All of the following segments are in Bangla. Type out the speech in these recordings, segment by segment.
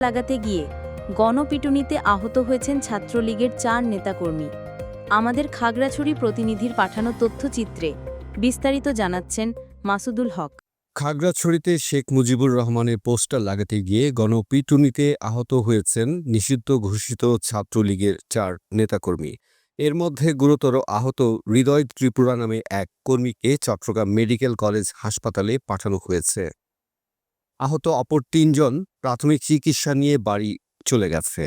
লাগাতে গিয়ে গণপিটুনিতে আহত হয়েছেন ছাত্রলীগের চার নেতাকর্মী। আমাদের খাগড়াছড়ি প্রতিনিধির পাঠানো তথ্যচিত্রে বিস্তারিত জানাচ্ছেন মাসুদুল হক। খাগড়াছড়িতে শেখ মুজিবুর রহমানের পোস্টার লাগাতে গিয়ে গণপিটুনিতে আহত হয়েছেন নিষিদ্ধ ঘোষিত ছাত্রলীগের চার নেতাকর্মী। এর মধ্যে গুরুতর আহত হৃদয় ত্রিপুরা নামে এক কর্মীকে চট্টগ্রাম মেডিকেল কলেজ হাসপাতালে পাঠানো হয়েছে। আহত অপর তিনজন প্রাথমিক চিকিৎসা নিয়ে বাড়ি চলে গেছে।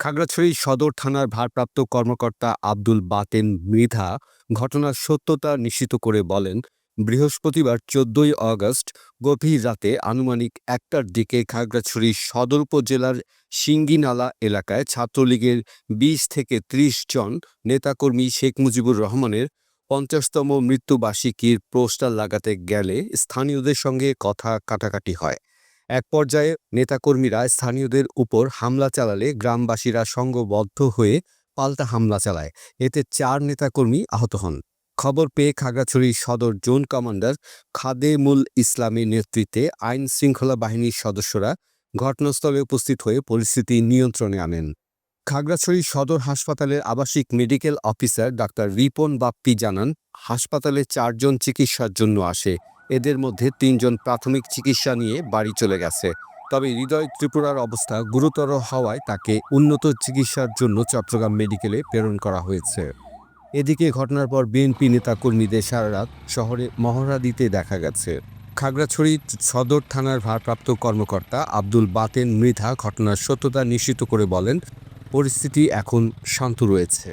খাগড়াছড়ি সদর থানার ভারপ্রাপ্ত কর্মকর্তা আব্দুল বাতেন মৃধা ঘটনার সত্যতা নিশ্চিত করে বলেন, বৃহস্পতিবার চোদ্দই আগস্ট গভীর রাতে আনুমানিক একটার দিকে খাগড়াছড়ি সদর উপজেলার সিঙ্গিনালা এলাকায় ছাত্রলীগের বিশ থেকে ত্রিশ জন নেতাকর্মী শেখ মুজিবুর রহমানের পঞ্চাশতম মৃত্যুবার্ষিকীর পোস্টার লাগাতে গেলে স্থানীয়দের সঙ্গে কথা কাটাকাটি হয়। এক পর্যায়ে নেতাকর্মীরা স্থানীয়দের উপর হামলা চালালে গ্রামবাসীরা সংঘবদ্ধ হয়ে পাল্টা হামলা চালায়। এতে চার নেতাকর্মী আহত হন। খবর পেয়ে খাগড়াছড়ি সদর জোন কমান্ডার খাদেমুল ইসলামের নেতৃত্বে আইন শৃঙ্খলা বাহিনীর সদস্যরা ঘটনাস্থলে উপস্থিত হয়ে পরিস্থিতি নিয়ন্ত্রণে আনেন। খাগড়াছড়ি সদর হাসপাতালের আবাসিক medical officer doctor Ripon Bappi জানান, হাসপাতালে চারজন চিকিৎসার জন্য আসে। এদের মধ্যে তিনজন প্রাথমিক চিকিৎসা নিয়ে বাড়ি চলে গেছে। তবে হৃদয় ত্রিপুরার অবস্থা গুরুতর হওয়ায় তাকে উন্নত চিকিৎসার জন্য চট্টগ্রাম মেডিকেলে প্রেরণ করা হয়েছে। এদিকে ঘটনার পর বিএনপি নেতা কর্মীদের সারা রাত শহরে মহড়া দিতে দেখা গেছে। খাগড়াছড়ি সদর থানার ভারপ্রাপ্ত কর্মকর্তা আব্দুল বাতেন মৃধা ঘটনার সত্যতা নিশ্চিত করে বলেন, পরিস্থিতি এখন শান্ত রয়েছে।